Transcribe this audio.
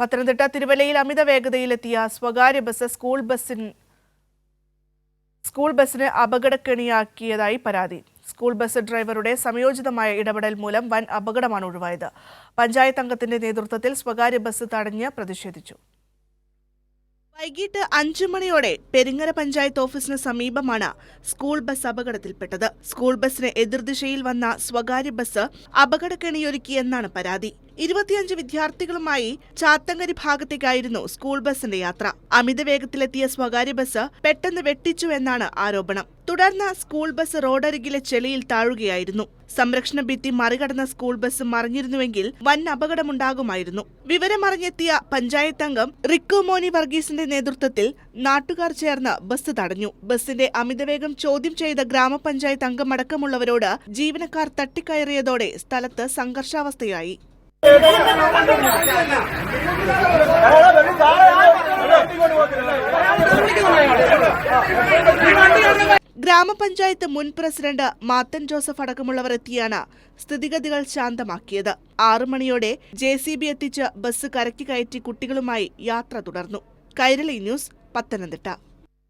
പത്തനംതിട്ട തിരുവല്ലയിൽ അമിത വേഗതയിലെത്തിയ സ്വകാര്യ bus school ബസ്സിന് സ്കൂൾ ബസ്സിന് അപകടക്കെണിയാക്കിയതായി പരാതി. സ്കൂൾ ബസ് ഡ്രൈവറുടെ സംയോജിതമായ ഇടപെടൽ മൂലം വൻ അപകടമാണ് ഒഴിവായത്. പഞ്ചായത്ത് അംഗത്തിന്റെ നേതൃത്വത്തിൽ സ്വകാര്യ ബസ് തടഞ്ഞ് പ്രതിഷേധിച്ചു. വൈകിട്ട് അഞ്ചു മണിയോടെ പെരിങ്ങര പഞ്ചായത്ത് ഓഫീസിന് സമീപമാണ് സ്കൂൾ ബസ് അപകടത്തിൽപ്പെട്ടത്. സ്കൂൾ ബസിന് എതിർദിശയിൽ വന്ന സ്വകാര്യ ബസ് അപകടക്കെണിയൊരുക്കിയെന്നാണ് പരാതി. ഇരുപത്തിയഞ്ച് വിദ്യാർത്ഥികളുമായി ചാത്തങ്കരി ഭാഗത്തേക്കായിരുന്നു സ്കൂൾ ബസിന്റെ യാത്ര. അമിത വേഗത്തിലെത്തിയ സ്വകാര്യ ബസ് പെട്ടെന്ന് വെട്ടിച്ചു എന്നാണ് ആരോപണം. തുടർന്ന് സ്കൂൾ ബസ് റോഡരികിലെ ചെളിയിൽ താഴുകയായിരുന്നു. സംരക്ഷണ ഭിത്തി മറികടന്ന സ്കൂൾ ബസ് മറിഞ്ഞിരുന്നുവെങ്കിൽ വൻ അപകടമുണ്ടാകുമായിരുന്നു. വിവരമറിഞ്ഞെത്തിയ പഞ്ചായത്ത് അംഗം റിക്കു മോനി വർഗീസിന്റെ നേതൃത്വത്തിൽ നാട്ടുകാർ ചേർന്ന് ബസ് തടഞ്ഞു. ബസിന്റെ അമിതവേഗം ചോദ്യം ചെയ്ത ഗ്രാമപഞ്ചായത്ത് അംഗമടക്കമുള്ളവരോട് ജീവനക്കാർ തട്ടിക്കയറിയതോടെ സ്ഥലത്ത് സംഘർഷാവസ്ഥയായി. ഗ്രാമപഞ്ചായത്ത് മുൻ പ്രസിഡന്റ് മാത്തൻ ജോസഫ് അടക്കമുള്ളവർ എത്തിയാണ് സ്ഥിതിഗതികൾ ശാന്തമാക്കിയത്. ആറു മണിയോടെ ജെ സി ബി എത്തിച്ച് ബസ് കരക്കി കയറ്റി കുട്ടികളുമായി യാത്ര തുടർന്നു. കൈരളി ന്യൂസ് പത്തനംതിട്ട.